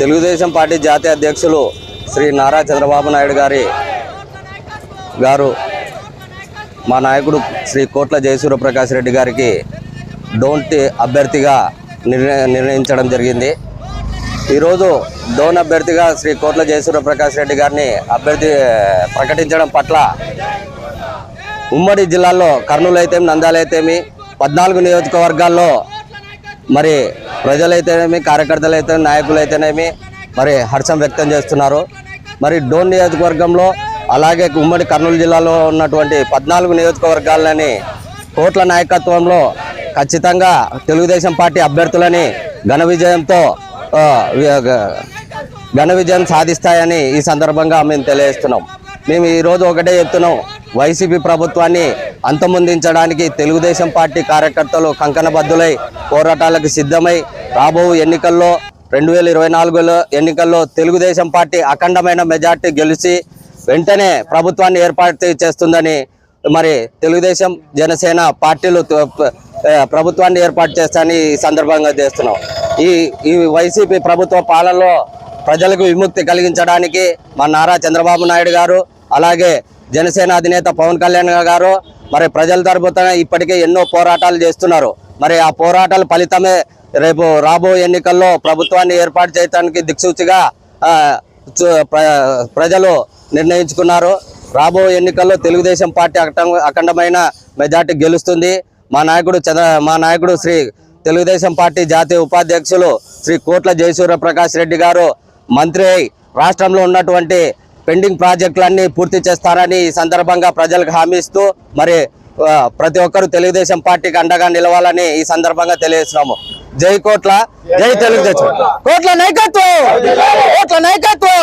Telugu Desam party జాతీయ అధ్యక్షులు శ్రీ నారా చంద్రబాబు నాయుడు గారి గారు మా నాయకుడు శ్రీ కోట్ల జయసూర్య ప్రకాష్ రెడ్డి గారికి డోంట్ అభ్యర్థిగా నిర్ణయ నిర్ణయించడం జరిగింది. ఈరోజు డోన్ అభ్యర్థిగా శ్రీ కోట్ల జయసూర్య ప్రకాష్ రెడ్డి గారిని అభ్యర్థి ప్రకటించడం పట్ల ఉమ్మడి జిల్లాలో కర్నూలు అయితేమి నంద్యాల అయితేమి పద్నాలుగు నియోజకవర్గాల్లో మరి ప్రజలైతేనేమి కార్యకర్తలు అయితే నాయకులు అయితేనేమి మరి హర్షం వ్యక్తం చేస్తున్నారు. మరి డోన్ నియోజకవర్గంలో అలాగే ఉమ్మడి కర్నూలు జిల్లాలో ఉన్నటువంటి పద్నాలుగు నియోజకవర్గాలని కోట్ల నాయకత్వంలో ఖచ్చితంగా తెలుగుదేశం పార్టీ అభ్యర్థులని ఘన విజయంతో ఘన విజయం సాధిస్తాయని ఈ సందర్భంగా మేము తెలియజేస్తున్నాం. మేము ఈరోజు ఒకటే చెప్తున్నాం వైసీపీ ప్రభుత్వాన్ని అంతమొందించడానికి తెలుగుదేశం పార్టీ కార్యకర్తలు కంకణబద్దులై పోరాటాలకు సిద్ధమై రాబో ఎన్నికల్లో రెండు వేల ఇరవై నాలుగులో ఎన్నికల్లో తెలుగుదేశం పార్టీ అఖండమైన మెజార్టీ గెలిచి వెంటనే ప్రభుత్వాన్ని ఏర్పాటు చేస్తుందని మరి తెలుగుదేశం జనసేన పార్టీలు ప్రభుత్వాన్ని ఏర్పాటు చేస్తానని ఈ సందర్భంగా చేస్తున్నాం. ఈ ఈ వైసీపీ ప్రభుత్వ పాలనలో ప్రజలకు విముక్తి కలిగించడానికి మా నారా చంద్రబాబు నాయుడు గారు అలాగే జనసేన అధినేత పవన్ కళ్యాణ్ గారు మరి ప్రజల తరపున ఇప్పటికే ఎన్నో పోరాటాలు చేస్తున్నారు. మరి ఆ పోరాటాల ఫలితమే రేపు రాబోయే ఎన్నికల్లో ప్రభుత్వాన్ని ఏర్పాటు చేయడానికి దిక్సూచిగా ప్రజలు నిర్ణయించుకున్నారు. రాబోయే ఎన్నికల్లో తెలుగుదేశం పార్టీ అఖండమైన మెజార్టీ గెలుస్తుంది. మా నాయకుడు చంద్ర మా నాయకుడు శ్రీ తెలుగుదేశం పార్టీ జాతీయ ఉపాధ్యక్షులు శ్రీ కోట్ల జయసూర్య ప్రకాష్ రెడ్డి గారు మంత్రి రాష్ట్రంలో ఉన్నటువంటి పెండింగ్ ప్రాజెక్టులన్నీ పూర్తి చేస్తారని ఈ సందర్భంగా ప్రజలకు హామీ ఇస్తూ మరి ప్రతి ఒక్కరూ తెలుగుదేశం పార్టీకి అండగా నిలవాలని ఈ సందర్భంగా తెలియజేస్తున్నాము. జై కోట్ల జై తెలుగుదేశం. కోట్ల. నాయకత్వం! కోట్ల నాయకత్వం!